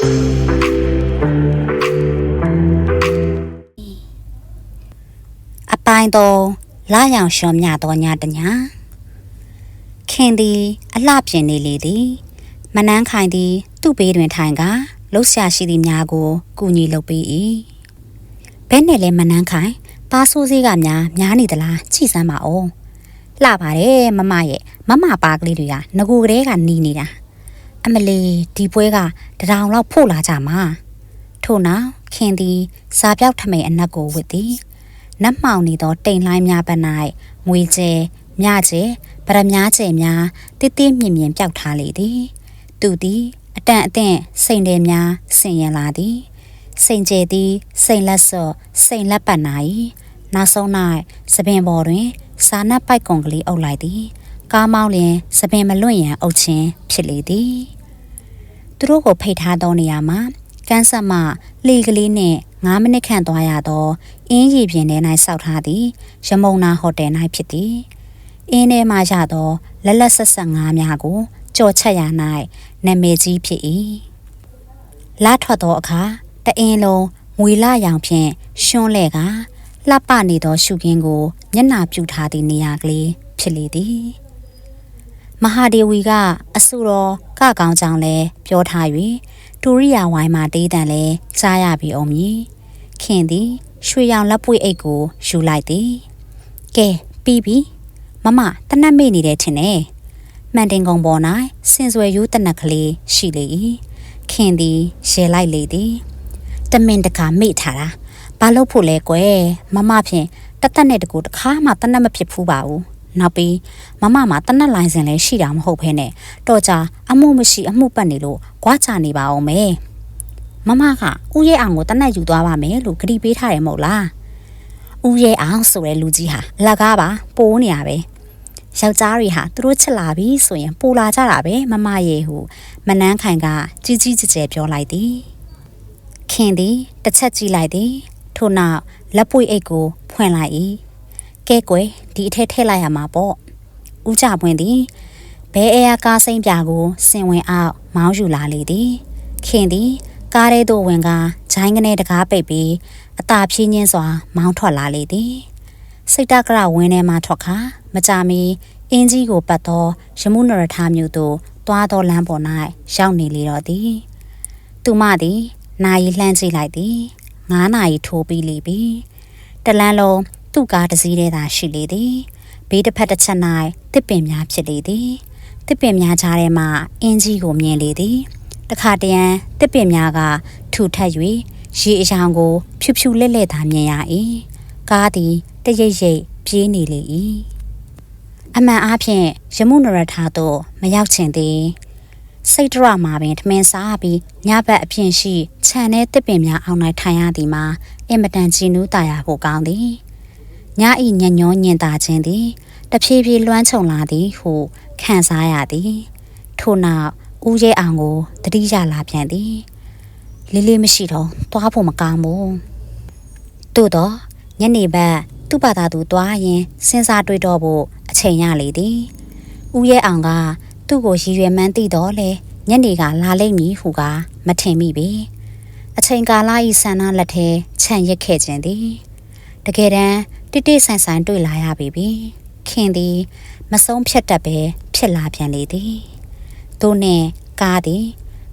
အပိုင်းတော့လာရောင်ရှော်မြတော်ညတညာခင်သည် အလှပြင်နေလေသည် မနှန်းခိုင်သည် သူ့ဘေးတွင်ထိုင်ကလှုပ်ရှားရှိသည့်များကိုကူညီလုပ်ပေး၏ဘဲနဲ့လဲမနှန်းခိုင်ပါဆိုးစည်းကများများနေသလားကြည်စမ်းပါဦးလှပါတယ်မမရဲ့မမပါကလေးတွေကငကူကလေးကနီးနေတာ အမလီဒီပွဲကတထောင်လောက်ဖို့လာကြမှာထို့နောက်ခင်သည်စာပြောက်ထမိန်အနက်ကိုဝစ်သည်နတ်မှောင်နေသောတိမ်လှိုင်းများပ၌ငွေကျဲမြကျဲဗရမ ्या ကျဲများတိတိမြင့်မြင့်ပျောက်ထားလေသည်သူသည်အတန်အသင့်စိန်တယ်များဆင်ရင်လာသည်စိန်ကျဲသည်စိန်လက်စော့စိန်လက်ပတ်နာ၏နောက်ဆုံး၌စပင်ပေါ်တွင်စာနပ်ပိုက်ကွန်ကလေးအုပ်လိုက်သည် ကားမောင်းလျင်စပင်မလွင့်ရန်အုပ်ခြင်းဖြစ်လေသည်သူတို့ကိုဖိတ်ထားသောနေရာမှာကန်းဆက်မှလေကလေးနှင့်9မိနစ်ခန့်သွားရသောအင်းရီပြင်ထဲ၌စောက်ထားသည်ရမုံနာဟိုတယ်၌ဖြစ်သည်အင်းထဲမှရသောလက်လက်ဆက်ဆက်ငါးများကိုကြော်ချက်ရ၌နာမည်ကြီးဖြစ်၏လာထွက်သောအခါတအင်းလုံးငွေလာရောင်ဖြင့်ရှွန်းလဲကလှပနေသောရှုခင်းကိုမျက်နှာပြူထားသည့်နေရာကလေးဖြစ်လေသည် မဟာဒေဝီကအဆူတော်ကကောင်းကြောင်လဲပြောထား၍ဒူရိယာဝိုင်းမှာတေးတန်လဲကြားရပြီအောင်မည်ခင်သည်ရွှေရောင်လက်ပွေအိတ်ကိုယူလိုက်သည်ကဲပြီးပြီမမတနတ်မေ့နေတယ်ထင်တယ်မှန်တင်ကုံပေါ်၌စင်စွယ်ယူတနက်ကလေးရှိလေ၏ခင်သည်ရဲလိုက်လေသည်တမင်တကာမေ့ထားတာဘာလို့ဖို့လဲကွယ်မမဖြင့်တသက်နဲ့တကူတခါမှတနတ်မဖြစ်ဘူးပါဘူး နောက်ပြီးမမမှာတနတ်လိုင်းစင်လည်းရှိတာမဟုတ်ဘဲနဲ့တော့ကြအမှုမရှိအမှုပတ်နေလို့ကြွားချနေပါအောင်မယ်မမကဦးရဲအောင်ကိုတနတ်ယူသွားပါမယ်လို့ဂရီပေးထားတယ်မဟုတ်လားဦးရဲအောင်ဆိုတဲ့လူကြီးဟာအလကားပါပိုးနေရပဲယောက်ျားတွေဟာသူတို့ချစ်လာပြီဆိုရင်ပူလာကြတာပဲမမရေဟုမနှန်းခိုင်ကကြီးကြီးကျယ်ကျယ်ပြောလိုက်သည်ခင်သည်တစ်ချက်ကြည့်လိုက်သည်ထို့နောက်လက်ပွေအိတ်ကိုဖွင့်လိုက်၏ ကဲကွယ်ဒီအထက်ထည့်လိုက်ရမှာပေါ့ဦးကြပွင့်သည်ဘဲအဲယာကားစိမ့်ပြကိုစင်ဝင်အောင်မောင်းယူလာလေသည်ခင်သည်ကားထဲသို့ဝင်ကဂျိုင်းကနေတကားပိတ်ပြီးအသာဖြင်းချင်းစွာ မောင်းထွက်လာလေသည်စိတ်တကရဝင်းထဲမှထွက်ခါမကြမီအင်းကြီးကိုပတ်သောရမှုနရထားမျိုးသို့တွားသောလမ်းပေါ်၌ရောက်နေလေတော့သည်သူမသည်နာရီလှမ်းကြည့်လိုက်သည်9နာရီထိုးပြီးလေပြီတလန်းလုံး သူ့ကားတစ်စီးတည်းသာရှိလေသည်ဘေးတစ်ဖက်တစ်ချက်၌တစ်ပင်များဖြစ်လေသည်တစ်ပင်များကြားထဲမှအင်းကြီးကိုမြင်လေသည်တခါတရံတစ်ပင်များကထူထပ်၍ရေအယောင်ကို ဖြူဖြူလဲ့လဲ့သာမြင်ရ၏ကားသည်တရိပ်ရိပ်ပြေးနေလေ၏အမှန်အားဖြင့်ရမှုနရထားသို့မရောက်ချင်သည်စိတ်တရမှာပင်ထမင်းစားပြီးညဘက်အပြင်ရှိခြံထဲတစ်ပင်များအောင်၌ထိုင်ရသည်မှာအင်မတန်ကြည်နူးတာယာဖို့ကောင်းသည် ညဤညညောညင်တာခြင်းသည်တဖြည်းဖြည်းလွှမ်းခြုံလာသည်ဟုခံစားရသည်ထို့နောက်ဦးရဲအောင်ကိုတတိယလာပြန်သည်လေးလေးမရှိတော့သွားဖို့မကောင်းဘူးသို့တော့ညနေဘက်သူ့ဘာသာသူသွားရင်စဉ်းစားတွေးတော့ဖို့အချိန်ရလေသည်ဦးရဲအောင်ကသူ့ကိုရည်ရွယ်မှန်းသိတော့လေညနေကလာလိမ့်မည်ဟုကမထင်မိပေအချိန်ကာလဤဆန္ဒလက်ထဲခြံရစ်ခဲ့ခြင်းသည်တကယ်တမ်း တိတိဆိုင်ဆိုင်တွေ့လာရပြီပြီခင်သည် မဆုံးဖြတ်တတ်ပဲဖြစ်လာပြန်လေသည်သူနှင့်ကားသည်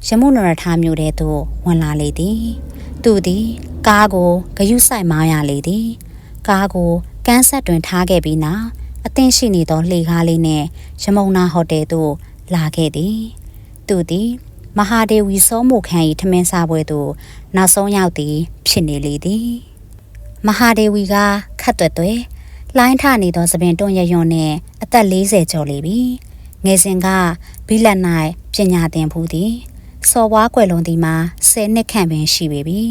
ရမှုနရထားမျိုးတဲ့သို့ဝင်လာလေသည် သူသည် ကားကိုဂယုဆိုင်မောင်းရလေသည် ကားကိုကန်းဆက်တွင်ထားခဲ့ပြီးနောက်အသင့်ရှိနေသောလှေကားလေးနှင့်ရမုံနာဟိုတယ်သို့လာခဲ့သည် သူသည်မဟာဒေဝီစောမိုခန့်၏ထမင်းစားပွဲသို့နောက်ဆုံးရောက်သည် ဖြစ်နေလေသည် မဟာဒေဝီကခတ်သွက်သွဲလှိုင်းထနေသောသပင်တွန့်ရယွန်းနှင့်အသက်40ကျော်လေပြီငယ်စဉ်ကဘီလက်၌ပညာသင်ဖူးသည်စော်ဘွားကွယ်လွန်သည်မှာ10နှစ်ခန့်ပင်ရှိပေပြီ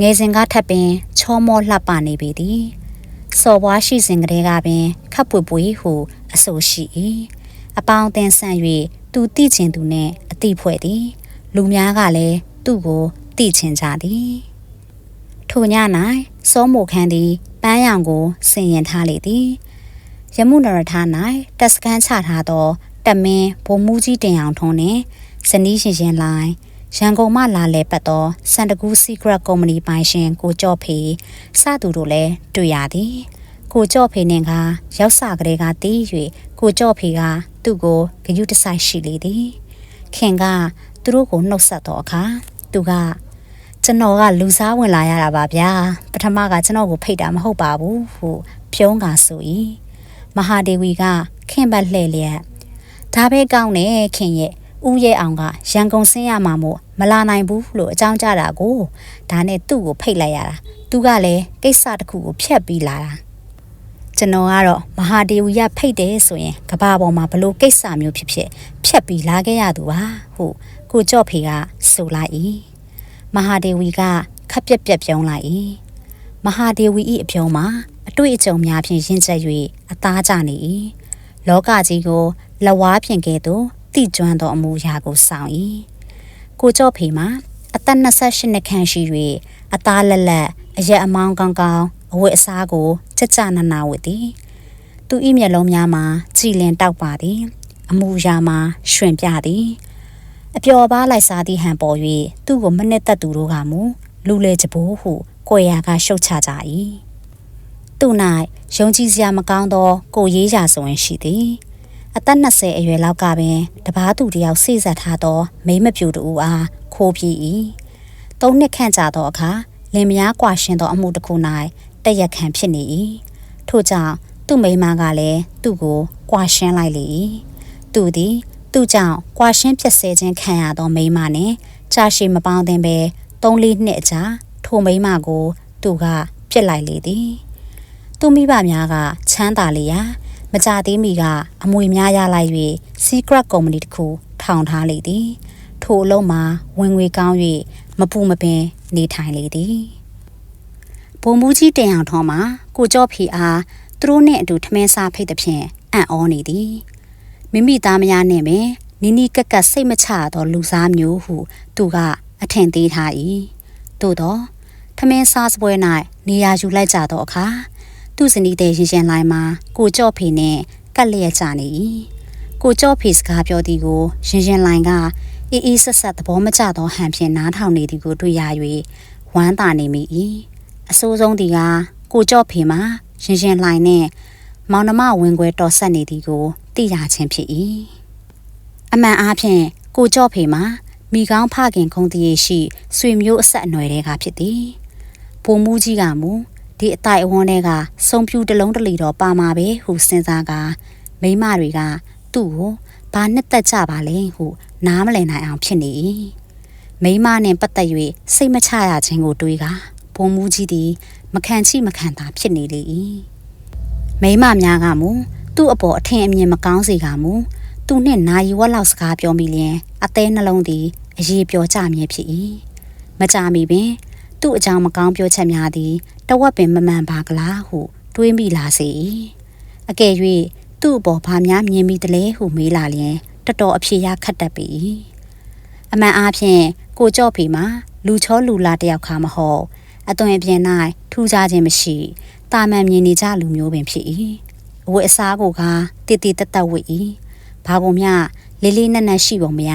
ငယ်စဉ်ကထပ်ပင်ချောမောလှပနေပေသည်စော်ဘွားရှိစဉ်ကလေးကပင်ခပ်ပွေပွေဟုအဆိုရှိ၏အပေါင်းအသင်းဆန့်၍သူတိချင်သူနှင့်အတိဖွဲ့သည် လူများကလည်းသူ့ကိုတိချင်ကြသည်ထိုည၌ စောမိုခန်းသည်ပန်းရောင်ကိုဆင်ရင်ထားလေသည်ရမှုနရထား၌တက်စကန်ချထားသောတမင်းဘုံမူကြီးတင်အောင်ထုံးနှင့်ဇနီးရှင်ရှင်လိုင်းရန်ကုန်မှလာလဲပတ်သောစန်တကူ Secret Company ပိုင်ရှင်ကိုကြော့ဖေစသူတို့လည်းတွေ့ရသည်ကိုကြော့ဖေနှင့်ကရောက်စကလေးကတည်၍ကိုကြော့ဖေကသူ့ကိုဂယုတဆိုင်ရှိလေသည်ခင်ကသူတို့ကိုနှုတ်ဆက်တော့အခါသူက ကျွန်တော်ကလူစားဝင်လာရတာပါဗျာပထမကကျွန်တော်ကိုဖိတ်တာမဟုတ်ပါဘူးဟုပြုံးကဆို၏မဟာဒေဝီကခင်ပတ်လှဲ့လျက်ဒါပဲကောင်းတယ်ခင်ရဲ့ဦးရဲ့အောင်ကရန်ကုန်ဆင်းရမှာမို့မလာနိုင်ဘူးလို့အကြောင်းကြားတာကိုဒါနဲ့သူ့ကိုဖိတ်လိုက်ရတာသူကလည်းကိစ္စတစ်ခုကိုဖျက်ပြီးလာတာကျွန်တော်ကတော့မဟာဒေဝီရဖိတ်တယ်ဆိုရင်ကဘာပေါ်မှာဘလို့ကိစ္စမျိုးဖြစ်ဖြစ်ဖြတ်ပြီးလာခဲ့ရသူပါဟုကိုကြော့ဖေကဆိုလိုက်၏ မဟာဒေဝီကခက်ပြက်ပြက်ပြုံးလိုက်၏မဟာဒေဝီ၏အပြုံးမှာအတွေ့အကြုံများဖြင့်ရင့်ကျက်၍အသားကျနေ၏လောကကြီးကိုလဝါးဖြင့်ကဲ့သို့တိကျွမ်းသောအမူအရာကိုဆောင်၏ကိုကြော့ဖေမှာအသက်28နှစ်ခန့်ရှိ၍အသားလက်လက်အရက်အမောင်းကောင်းကောင်းအဝတ်အစားကိုကြကြနနာဝတ်သည်သူ၏မျက်လုံးများမှာကြည်လင်တောက်ပါသည် အမူအရာမှာရွှင်ပြသည် အပျော်ပါလိုက်စားသည့်ဟန်ပေါ်၍သူ့ကိုမနစ်သက်သူတို့ကမူလူလေကြပိုးဟုကိုယ်ရာကရှုတ်ချကြ၏သူ၌ယုံကြည်စရာမကောင်းသော ကိုရေးရာဆိုရင်ရှိသည်အသက်20အရွယ်လောက်ကပင်တပားသူတယောက်စိစက်ထားသော မိမပြူတူအားခိုးပြေး၏သုံးနှစ်ခန့်ကြာသောအခါလင်မယားကွာရှင်သောအမှုတစ်ခု၌တရက်ခံဖြစ်နေ၏ထို့ကြောင့်သူ့မိမကလည်းသူ့ကိုကွာရှင်းလိုက်လေ၏သူသည် သူ့ကြောင့်ကွာရှင်းပြက်ဆဲခြင်းခံရသောမိမနှင့်ကြာရှည်မပေါင်းသင်ပဲ၃လေးနှစ်အကြာထိုမိမကို သူကပြစ်လိုက်လေသည်သူမိဘများကချမ်းသာလေရာမကြသေးမီကအမွေများရလိုက်၍ secret company တစ်ခုထောင်ထားလေသည်ထိုအလုံးမှာဝင်ငွေကောင်း၍မပူမပင်နေထိုင်လေသည်ဘုံမူကြီးတင်အောင်ထောမှာကိုကြော့ဖီအားသူတို့နဲ့အတူထမင်းစားဖိတ်တဲ့ဖြင့်အံ့ဩနေသည် မိမိသားမယားနဲ့ပင်နီနီကက်ကက်စိတ်မချသောလူစားမျိုးဟု သူကအထင်သေးထား၏သို့သောထမင်းစားစပွဲ၌နေရာယူလိုက်ကြသောအခါသူ့ဇနီးတဲ့ရင်ရှင်လိုင်းမှာကိုကြော့ဖေနဲ့ကက်လျက်ကြနေ၏ကိုကြော့ဖေစကားပြောသည်ကိုရင်ရှင်လိုင်းကအေးအေးဆက်ဆက်သဘောမကျသောဟန်ဖြင့်နားထောင်နေသည်ကိုတွေ့ရ၍ဝမ်းသာနေမိ၏အဆိုးဆုံးဒီကကိုကြော့ဖေမှာရင်ရှင်လိုင်းနဲ့မောင်နှမဝင်ခွဲတော်ဆက်နေသည်ကို သိရခြင်းဖြစ်၏အမှန်အားဖြင့်ကိုကြော့ဖေမှာမိကောင်းဖခင်ခုံတည်ရှိဆွေမျိုးအဆက်အနွယ်တွေကဖြစ်သည်ပုံမူကြီးကမူဒီအတိုင်အဝန်းတွေကစုံပြူတလုံးတလီတော့ပါမှာပဲဟုစဉ်းစားကမိမတွေကသူ့ကိုဘာနှစ်သက်ကြပါလဲဟုနားမလည်နိုင်အောင်ဖြစ်နေ၏မိမနှင့်ပတ်သက်၍စိတ်မချရခြင်းကိုတွေးကဘုံမူကြီးသည် မခံချိမခံသာဖြစ်နေလေ၏မိမများကမူ သူ့အပေါ်အထင်အမြင်မကောင်းစေကမူသူနှင့်နာယီဝက်လောက်စကားပြောမိလျင်အသေးနှလုံးသည်အရေးပြောကြမြဲဖြစ်၏မကြမီပင်သူ့အကြောင်းမကောင်းပြောချက်များသည်တဝက်ပင်မမှန်ပါကလားဟုတွေးမိလာစေ၏အကယ်၍သူ့အပေါ်ဘာများမြင်မိသလဲဟုမေးလာလျင်တော်တော်အဖြေရခတ်တတ်ပြီအမှန်အားဖြင့်ကိုကြော့ဖေမှာလူချောလူလာတယောက်ခါမဟုတ်အသွင်အပြင်၌ထူးခြားခြင်းမရှိတာမန်မြင်နေကြလူမျိုးပင်ဖြစ်၏ အဝတ်အစားကိုကတည်တည်တတ်တတ်ဝတ်၏ဘာကုန်မျှလေးလေးနက်နက်ရှိပုံမရ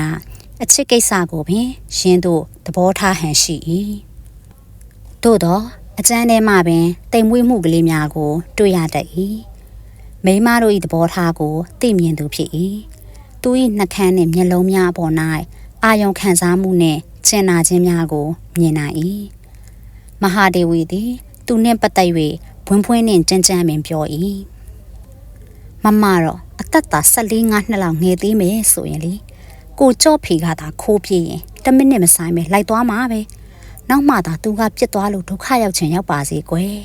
အချစ်ကိစ္စကိုပင်ရင်းတို့သဘောထားဟန်ရှိ၏သို့တော့အကျန်းထဲမှပင်တိမ်မွေးမှုကလေးများကို တွေ့ရတတ်၏မိမတို့၏သဘောထားကိုသိမြင်သူဖြစ်၏သူ၏နှကန်းနှင့်မျက်လုံးများအပေါ်၌အာယုံခံစားမှုနှင့်ကျင်နာခြင်းများကို မြင်နိုင်၏မဟာဒေဝီသည် သူနှင့်ပတ်သက်၍ဘွန်းဖွင်းနှင့်ကြမ်းကြမ်းပင်ပြော၏ မမတော့အသက်သာ14ငါးနှစ်လောက်ငယ်သေးမယ်ဆိုရင်လေကိုကြော့ဖေကသာခိုးပြေးရင်တမိနစ်မဆိုင်ပဲလိုက်သွားမှာပဲနောက်မှသာသူကပြစ်သွားလို့ဒုက္ခရောက်ချင်ရောက်ပါစေကွယ်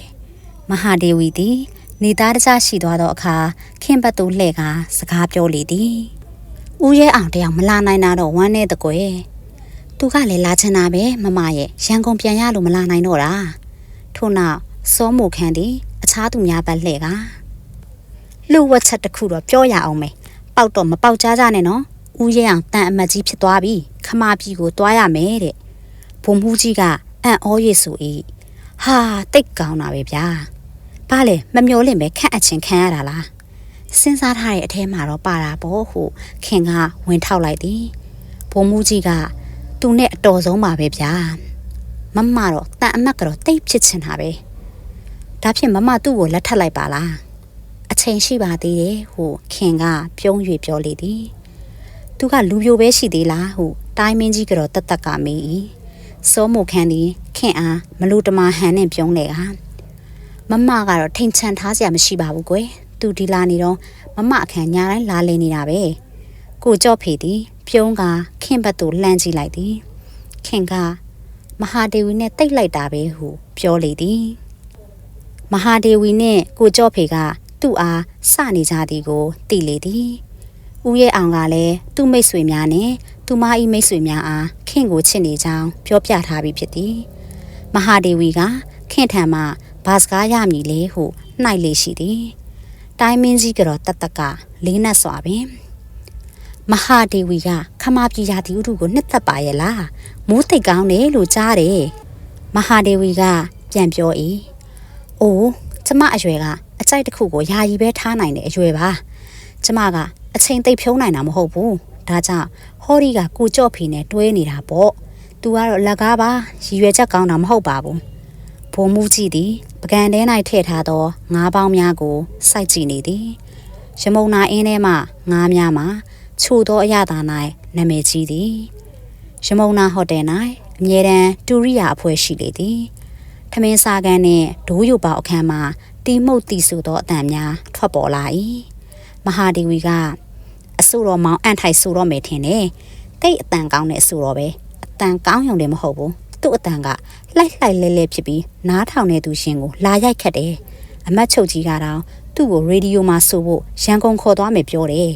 မဟာဒေဝီသည်နေသားတခြားရှိသွားသောအခါခင်ဘတ်သူလှဲ့ကစကားပြောလေသည်ဦးရဲအောင်တယောက်မလာနိုင်တာတော့ဝမ်းနဲ့တကွယ်သူကလည်းလာချင်တာပဲမမရဲ့ရန်ကုန်ပြန်ရလို့မလာနိုင်တော့တာထို့နောက်စောမိုခန်းသည်အခြားသူများဘက်လှဲ့က လူဝက်ချက်တစ်ခုတော့ပြောရအောင်မယ်ပေါက်တော့မပေါက်ကြကြနဲ့နော်ဦးရဲအောင်တန်အမတ်ကြီးဖြစ်သွားပြီခမာပြည်ကိုတွားရမယ်တဲ့ဘုံမှုကြီးကအံ့ဩရည်ဆို၏ဟာတိတ်ကောင်းတာပဲဗျာဘာလဲမမျောလင့်ပဲခန့်အချင်းခံရတာလားစဉ်းစားထားတဲ့အထဲမှာတော့ပါတာပေါ့ဟုခင်ကဝင်ထောက်လိုက်သည်ဘုံမှုကြီးကသူနဲ့အတော်ဆုံးပါပဲဗျာမမတော့တန်အမတ်ကတော့တိတ်ဖြစ်ချင်တာပဲဒါဖြင့်မမသူ့ကိုလက်ထပ်လိုက်ပါလားအ ချိန်ရှိပါသေးတယ်ဟုခင်ကပြုံး၍ပြောလေသည်သူကလူပြိုပဲရှိသေးလားဟုတိုင်းမင်းကြီးကတော့တတ်တက်ကမေး၏စောမိုခန်းသည်ခင်အားမလူတမာဟန်နဲ့ပြုံးလေကမမကတော့ထိန်ချန်ထားစရာမရှိပါဘူးကွယ်သူဒီလာနေတော့မမအခန်းညာတိုင်းလာလည်နေတာပဲကိုကြော့ဖေသည်ပြုံးကခင်ဘက်သို့လှမ်းကြည့်လိုက်သည်ခင်ကမဟာဒေဝီနဲ့တိတ်လိုက်တာပဲဟုပြောလေသည်မဟာဒေဝီနဲ့ကိုကြော့ဖေက သူ့အားစနေကြသည်ကိုသိလေသည်ဦးရဲ့အောင်ကလည်းသူ့မိတ်ဆွေများနဲ့သူမ၏မိတ်ဆွေများအားခင်ကိုချစ်နေကြောင်းပြောပြထားပြီးဖြစ်သည်မဟာဒေဝီကခင်ထံမှဘာစကားရမည်လဲဟုနှိုက်လေရှိသည်တိုင်းမင်းကြီးကတော့တတ်တက်ကလေးနက်စွာပင်မဟာဒေဝီကခမပြည်ရာဒီဥထုကိုနှစ်သက်ပါရဲ့လားမိုးသိတ်ကောင်းတယ်လို့ကြားတယ်မဟာဒေဝီကပြန်ပြော၏အိုးကျမအရွယ်က အကြိုက်တစ်ခုကိုယာယီပဲထားနိုင်တဲ့အရွယ်ပါကျမကအချိန်သိပ်ဖြုံးနိုင်တာမဟုတ်ဘူးဒါကြောင့်ဟော်ဒီကကိုကြော့ဖီနဲ့တွဲနေတာပေါ့သူကတော့လက်ကားပါရည်ရွယ်ချက်ကောင်းတာမဟုတ်ပါဘူးဘုံမှုကြည့်သည်ပကံထဲ၌ထည့်ထားသောငါးပေါင်းများကိုစိုက်ကြည့်နေသည်ရမုံနာအင်းထဲမှငါးများမှာချို့သောအရသာ၌နာမည်ကြီးသည်ရမုံနာဟိုတယ်၌အမြဲတမ်းတူရိယာအဖွဲ့ရှိလေသည်ထမင်းစားကန်းနှင့်ဒိုးရုပ်ပေါအခန်းမှာ တီမှုတ်တီဆိုသောအတန်များထွက်ပေါ်လာ၏မဟာဒေဝီကအဆိုတော်မောင်အန်ထိုက်ဆိုတော့မယ်ထင်တယ်တိတ်အတန်ကောင်းတဲ့အဆိုတော်ပဲအတန်ကောင်းရုံလည်းမဟုတ်ဘူးသူ့အတန်ကလှိုက်လှိုက်လဲလဲဖြစ်ပြီးနားထောင်နေသူရှင်ကိုလာရိုက်ခတ်တယ်အမတ်ချုပ်ကြီးကတော့သူ့ကိုရေဒီယိုမှာဆိုဖို့ရန်ကုန်ခေါ်သွားမယ်ပြောတယ်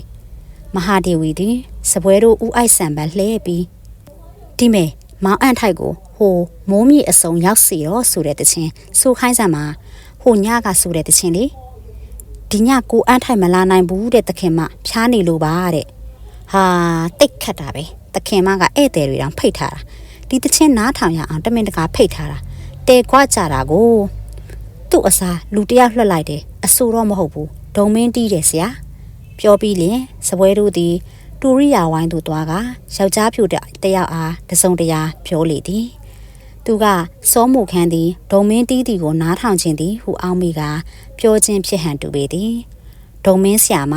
မဟာဒေဝီသည်စပွဲတို့ဦးအိုက်ဆန်ပန်လှဲပြီးဒီမေမောင်အန်ထိုက်ကိုဟိုမိုးမြေအစုံရောက်စီတော့ဆိုတဲ့တခြင်းဆိုခိုင်းစံမှာ ဟိုညကဆိုတဲ့တခြင်းလေဒီညကိုအန်ထိုက်မလာနိုင်ဘူးတဲ့တခင်မဖျားနေလို့ပါတဲ့ဟာတိတ်ခတ်တာပဲတခင်မကဧည့်သည်တွေတောင်ဖိတ်ထားတာဒီတချင်းနားထောင်ရအောင်တမင်တကာဖိတ်ထားတာတဲခွာကြတာကိုသူ့အစားလူတယောက်လွှတ်လိုက်တယ်အဆိုတော့မဟုတ်ဘူးဒုံမင်းတီးတယ်ဆရာပြောပြီးလင်စပွဲတို့သည်တူရိယာဝိုင်းသို့သွားကယောက်ျားဖြူတယောက်အားတစုံတရာပြောလေသည် သူကစောမှုခန်းသည်ဒုံမင်းတီးတီကိုနားထောင်ခြင်းသည်ဟုအောင်းမိကပြောခြင်းဖြစ်ဟန်တူပေသည်ဒုံမင်းဆရာမ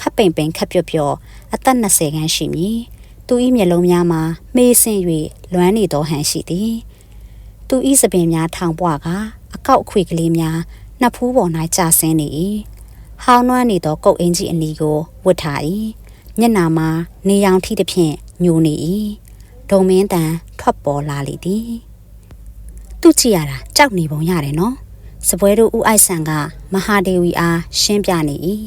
ခပ်ပိန်ပိန်ခပ်ပြော့ပြော့အသက်20ခန်းရှိမည်သူ၏မျက်လုံးများမှာမေးဆင်း၍လွမ်းနေသောဟန်ရှိသည်သူ၏စပင်များထောင်ပွားကအကောက်အခွေကလေးများနှစ်ဖူးပေါ်၌ကျဆင်းနေ၏ဟောင်းနွမ်းနေသောကုတ်အင်ကြီးအနီကိုဝတ်ထား၏မျက်နာမှာနေရောင်ထိသည်ဖြင့်ညိုနေ၏ဒုံမင်းတန်ထွက်ပေါ်လာလေသည် သူကြည့်ရတာကြောက်နေပုံရတယ်နော်စပွဲတို့ဦးအိုက်ဆန်ကမဟာဒေဝီအားရှင်းပြနေ၏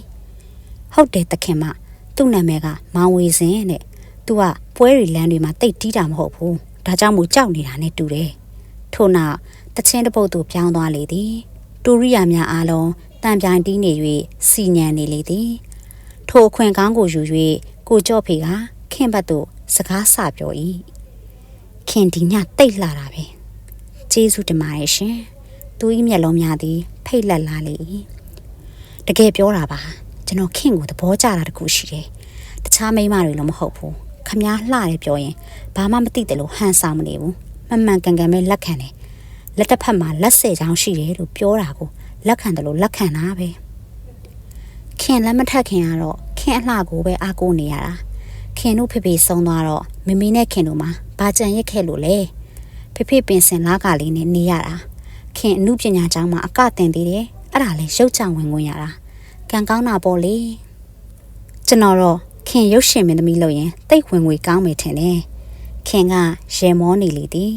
ဟုတ်တယ်တခင်မသူ့နာမည်ကမောင်ဝေစင်တဲ့သူကပွဲရီလန်းတွေမှာတိတ်တီးတာမဟုတ်ဘူးဒါကြောင့်မို့ကြောက်နေတာနဲ့တူတယ်ထို့နောက်တချင်းတပုတ်သူပြောင်းသွားလေသည်တူရိယာများအားလုံးတန်ပြိုင်တီးနေ၍စီညံနေလေသည်ထိုအခွင့်ကောင်းကိုယူ၍ကိုကြော့ဖေကခင်ဘတ်သို့စကားဆပြော၏ခင်ဒီညတိတ်လာတာပဲ ကျေးဇူးတင်ပါတယ်ရှင်သူ၏မျက်လုံးများသည်ဖိတ်လက်လာလေ၏တကယ်ပြောတာပါကျွန်တော်ခင်ကိုသဘောကျတာတခုရှိတယ်တခြားမိန်းမတွေလည်းမဟုတ်ဘူးခမားလှတယ်ပြောရင်ဘာမှမသိတယ်လို့ဟန်ဆောင်မနေဘူးမှန်မှန်ကန်ကန်ပဲလက်ခံတယ်လက်တစ်ဖက်မှာလက်ဆယ်ချောင်းရှိတယ်လို့ပြောတာကိုလက်ခံတယ်လို့လက်ခံတာပဲခင်လက်မထက်ခင်ကတော့ခင်အလှကိုပဲအားကိုးနေရတာခင်တို့ဖေဖေဆုံးသွားတော့မမီနဲ့ခင်တို့မှာဘာကြံရစ်ခဲ့လို့လဲ ဖေဖေပင်စင်လာကလေးနဲ့နေရတာခင်အမှုပညာကျောင်းမှာအကတင်သေးတယ်အဲ့ဒါလဲရုပ်ချဝင်ဝင်ရတာကံကောင်းတာပေါ့လေကျွန်တော်တော့ခင်ရုပ်ရှင်မင်းသမီးလို့ရင်တိတ်ဝင်ငွေကောင်းမယ်ထင်တယ်ခင်ကရေမောနေလေသည်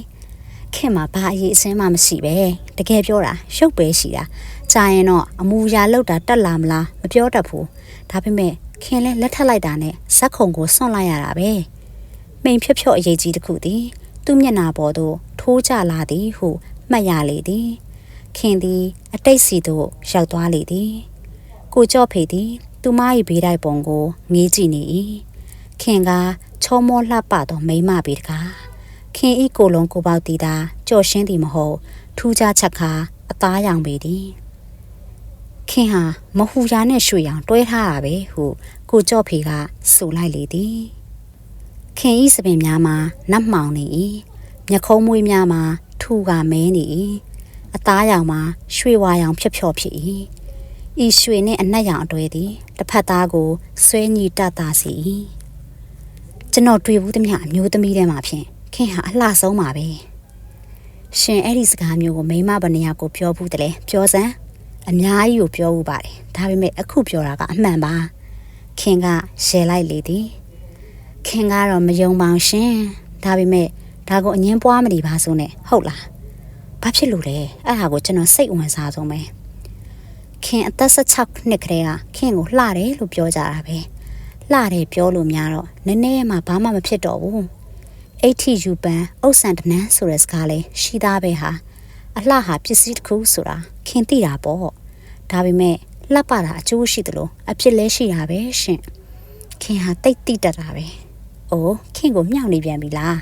ခင်မှာဘာအရေးအစင်းမှမရှိပဲတကယ်ပြောတာရုပ်ပဲရှိတာကြာရင်တော့အမူအရာလောက်တာတက်လာမလားမပြောတတ်ဘူးဒါပေမဲ့ခင်လဲလက်ထပ်လိုက်တာနဲ့ဇက်ခုံကိုစွန့်လိုက်ရတာပဲမိန်ဖြော့ဖြော့အရေးကြီးတစ်ခုသည် သူ့မျက်နာပေါ်သို့ထိုးကျလာသည်ဟုမှတ်ရလေသည်ခင်သည် အတိတ်စီသို့ရောက်သွားလေသည် ကိုကြော့ဖေသည် သူမ၏ဘေးတိုက်ပုံကိုငေးကြည့်နေ၏ခင်ကချောမောလှပသောမိမပေတကားခင်ဤကိုလုံးကိုပေါတီတာကြော်ရှင်းသည်မဟုတ်ထူးခြားချက်ခါအသားရောင်ပေသည်ခင်ဟာမဟူရာနဲ့ရွှေရောင်တွဲထားတာပဲဟုကိုကြော့ဖေကဆိုလိုက်လေသည် ခင်ဤစပင်များမှာနတ်မှောင်နေ၏မျက်ခုံးမွေးများမှာထူကမဲနေ၏အသားရောင်မှာရွှေဝါရောင်ဖြော့ဖြော့ဖြစ်၏ဤရွှေနှင့်အနက်ရောင်အတွေ့သည်တစ်ဖက်သားကိုဆွဲညှိတတ်တာစီ၏ကျွန်တော်တွေ့ဘူးသမျှအမျိုးသမီးထဲမှာဖြင့်ခင်ဟာအလှဆုံးပါပဲရှင်အဲ့ဒီစကားမျိုးကိုမိမဗနေရကိုပြောဘူးတလေပြောစမ်းအများကြီးကိုပြောဘူးပါတယ်ဒါပေမဲ့အခုပြောတာကအမှန်ပါခင်ကရှယ်လိုက်လေသည် ခင်ကတော့မယုံပါအောင်ရှင်ဒါပေမဲ့ဒါကိုအငင်းပွားမနေပါဆိုနဲ့ဟုတ်လားဘာဖြစ်လို့လဲအဲ့ဒါကိုကျွန်တော်စိတ်ဝင်စားဆုံးပဲခင်အသက်16နှစ်ကလေးကခင်ကိုလှတယ်လို့ပြောကြတာပဲလှတယ်ပြောလို့များတော့နည်းနည်းမှဘာမှမဖြစ်တော့ဘူးအဋ္ဌိယူပန်အုတ်ဆန်တနန်းဆိုတဲ့စကားလေးရှိသားပဲဟာအလှဟာပစ္စည်းတစ်ခုဆိုတာခင်သိတာပေါ့ဒါပေမဲ့လှပတာအကျိုးရှိသလိုအဖြစ်လဲရှိတာပဲရှင်ခင်ဟာတိတ်တိတတ်တာပဲ။ အိုးခင်ကိုမြောက်နေပြန်ပြီလား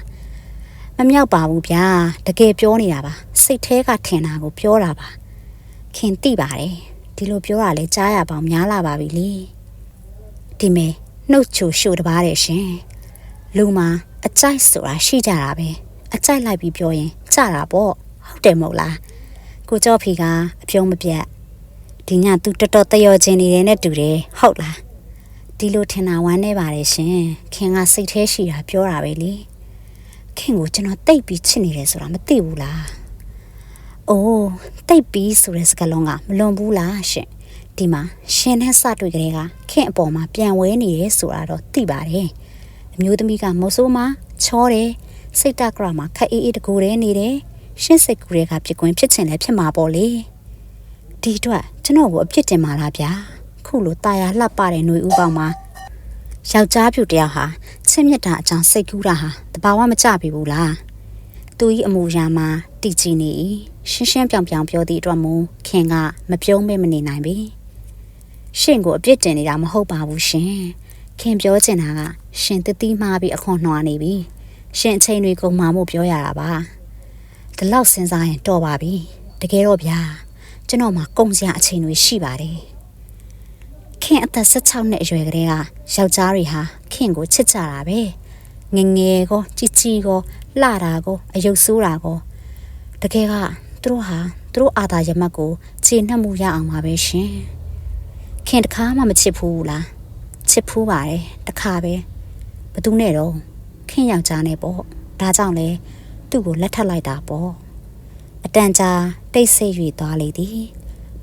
။မမြောက်ပါဘူးဗျာ။တကယ်ပြောနေတာပါ။စိတ်แท้ကထင်တာကိုပြောတာပါ။ခင်သိပါတယ်။ဒီလိုပြောတာလဲကြားရပေါင်းများလာပါပြီလေ။ဒီမဲနှုတ်ချိုရှို့တပါးတယ်ရှင်။လူမှာအကြိုက်ဆိုတာရှိကြတာပဲ။အကြိုက်လိုက်ပြီးပြောရင်ကြတာပေါ့။ဟုတ်တယ်မဟုတ်လား။ကိုကြော့ဖီကအပြုံးမပြတ်ဒီညသူတော်တော်တယောချင်းနေတယ်နဲ့တူတယ်ဟုတ်လား။ ဒီလိုထင်တာဝမ်းနေပါတယ်ရှင်ခင်ကစိတ်แท้ရှိတာပြောတာပဲလေခင်ကိုကျွန်တော်တိတ်ပြီးချစ်နေတယ်ဆိုတာမသိဘူးလားအိုးတိတ်ပြီးဆိုတဲ့စကားလုံးကမလွန်ဘူးလားရှင်ဒီမှာရှင်နဲ့စတွေ့ကြတဲ့ကခင်အပေါ်မှာပြန်ဝဲနေတယ်ဆိုတာတော့သိပါတယ်အမျိုးသမီးကမုတ်ဆိုးမှာချောတယ်စိတ်တကရမှာခက်အေးအေးတကူရဲနေတယ်ရှင်းစိတ်ကူတွေကပြစ်ကွင်းဖြစ်ချင်လည်းဖြစ်မှာပေါ့လေဒီအတွက်ကျွန်တော်ကိုအပြစ်တင်ပါလားဗျာ ခုလိုตาရလှပတဲ့ຫນွေဥပေါင်းမှာယောက်ျားပြူတယောက်ဟာချစ်မြတ်တာအကြောင်းစိတ်ကူးတာဟာတဘာဝမကြပြီဘူးလားသူဤအမူအရာမှာတည်ကြည်နေ၏ရှင်းရှင်းပြောင်ပြောင်ပြောသည့်အတွက်မူခင်ကမပြုံးမဲမနေနိုင်ပြီရှင့်ကိုအပြစ်တင်နေတာမဟုတ်ပါဘူးရှင်ခင်ပြောချင်တာကရှင်တတိမှားပြီးအခွန်နှွားနေပြီရှင်အချိန်တွေကုန်မှမို့ပြောရတာပါဒီလောက်စဉ်းစားရင်တော်ပါပြီတကယ်တော့ဗျာကျွန်တော်မှာကုန်စရာအချိန်တွေရှိပါတယ် ခင်အသက်16နှစ်အရွယ်ကလေးကယောက်ျားတွေဟာခင်ကိုချစ်ကြတာပဲငယ်ငယ်ကိုជីជីကိုလှတာကိုအယုတ်ဆိုးတာကိုတကယ်ကသူတို့ဟာသူတို့အာသာရမတ်ကိုခြေနှက်မှုရအောင်ပါပဲရှင်ခင်တခါမှမချစ်ဘူးလားချစ်ဖူးပါတယ်တခါပဲဘသူနဲ့တော့ခင်ယောက်ျားနဲ့ပေါ့ဒါကြောင့်လေသူ့ကိုလက်ထပ်လိုက်တာပေါ့အတန်ကြာတိတ်ဆိတ်၍သွားလေသည်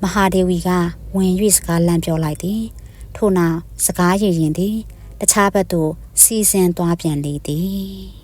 မဟာဒေဝီကဝင်၍စကားလမ်းပြောလိုက်သည်ထို့နောက်စကားရည်ရင်သည်တခြားဘက်သို့စီစဉ်သွားပြန်လေသည်